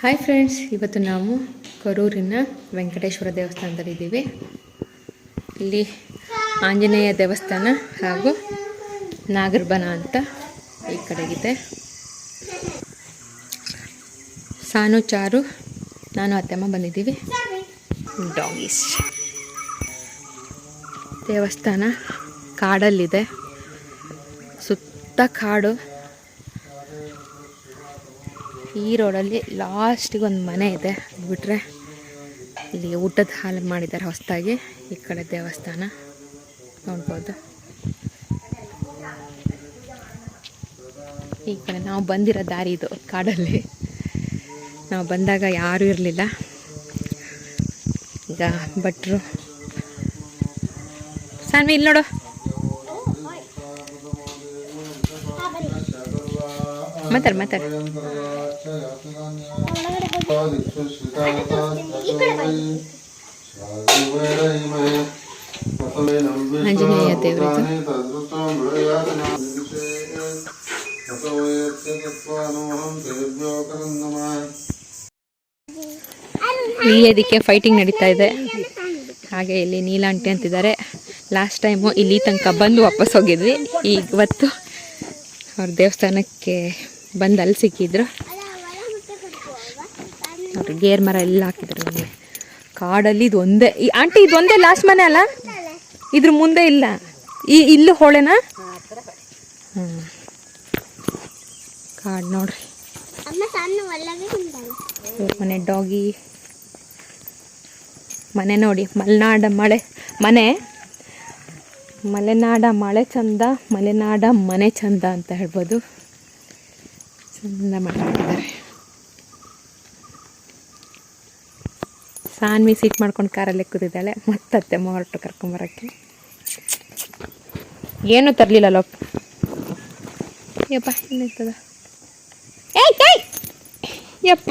Hi friends ಇವತ್ತು ನಾವು ಕರೂರಿನ ವೆಂಕಟೇಶ್ವರ ದೇವಸ್ಥಾನದಲ್ಲಿದ್ದೀವಿ ಇಲ್ಲಿ ಆಂಜನೇಯ ದೇವಸ್ಥಾನ ಹಾಗೂ ನಾಗರ್ಬನ ಅಂತ ಈ ಕಡೆಗಿದೆ. ಸಾನು, ಚಾರು, ನಾನು ಅತ್ತಮ್ಮ ಬಂದಿದ್ದೀವಿ. ಡಾಗೀಸ್ ದೇವಸ್ಥಾನ ಕಾಡಲ್ಲಿದೆ. ಸುತ್ತ ಕಾಡು. ಈ ರೋಡಲ್ಲಿ ಲಾಸ್ಟಿಗೆ ಒಂದು ಮನೆ ಇದೆ. ಬಿಟ್ಟರೆ ಇಲ್ಲಿ ಊಟದ ಹಾಲು ಮಾಡಿದ್ದಾರೆ ಹೊಸದಾಗಿ. ಈ ಕಡೆ ದೇವಸ್ಥಾನ ನೋಡ್ಬೋದು. ಈ ಕಡೆ ನಾವು ಬಂದಿರೋ ದಾರಿ ಇದು ಕಾಡಲ್ಲಿ. ನಾವು ಬಂದಾಗ ಯಾರೂ ಇರಲಿಲ್ಲ. ಈಗ ಭಟ್ರು ಸಾನ್ವಿ, ಇಲ್ಲಿ ನೋಡು. ಮಾತಾಡು ಮಾತಾಡು. ಆಂಜನೇಯ ದೇವರಿದು. ಈ ಅದಕ್ಕೆ ಫೈಟಿಂಗ್ ನಡೀತಾ ಇದೆ. ಹಾಗೆ ಇಲ್ಲಿ ನೀಲಾಂಟಿ ಅಂತಿದ್ದಾರೆ. ಲಾಸ್ಟ್ ಟೈಮು ಇಲ್ಲಿ ತನಕ ಬಂದು ವಾಪಸ್ ಹೋಗಿದ್ವಿ. ಇವತ್ತು ಅವ್ರ ದೇವಸ್ಥಾನಕ್ಕೆ ಬಂದು ಅಲ್ಲಿ ಸಿಕ್ಕಿದ್ರು. ಅವ್ರು ಗೇರ್ ಮರ ಎಲ್ಲ ಹಾಕಿದ್ರು ನಮಗೆ. ಕಾಡಲ್ಲಿ ಇದೊಂದೇ ಒಂದೇ ಈ ಆಂಟಿ ಇದೊಂದೇ ಲಾಸ್ಟ್ ಮನೆ ಅಲ್ಲ? ಇದ್ರ ಮುಂದೆ ಇಲ್ಲ. ಈ ಇಲ್ಲೂ ಹೋಳೆನಾ? ಕಾಡ್ ಕಾಡು ನೋಡ್ರಿ. ಮನೆ ಡಾಗಿ ಮನೆ ನೋಡಿ ಮಲೆನಾಡ ಮಳೆ ಮನೆ. ಮಲೆನಾಡ ಮಳೆ ಚಂದ ಮಲೆನಾಡ ಮನೆ ಚಂದ ಅಂತ ಹೇಳ್ಬೋದು. ಚಂದ ಮಾಡಿದ್ದಾರೆ ಸಾನ್ವಿ ಸೀಟ್ ಮಾಡ್ಕೊಂಡು ಕಾರಲ್ಲಿ ಕೂತಿದ್ದಾಳೆ. ಮತ್ತತ್ತೆ ಹೊರಟು ಕರ್ಕೊಂಬರಕ್ಕೆ. ಏನೂ ತರಲಿಲ್ಲ ಲೋಪ್ ಯಪ್ಪ, ಏನಾಯ್ತದ? ಏಯ್! ಯಪ್ಪ.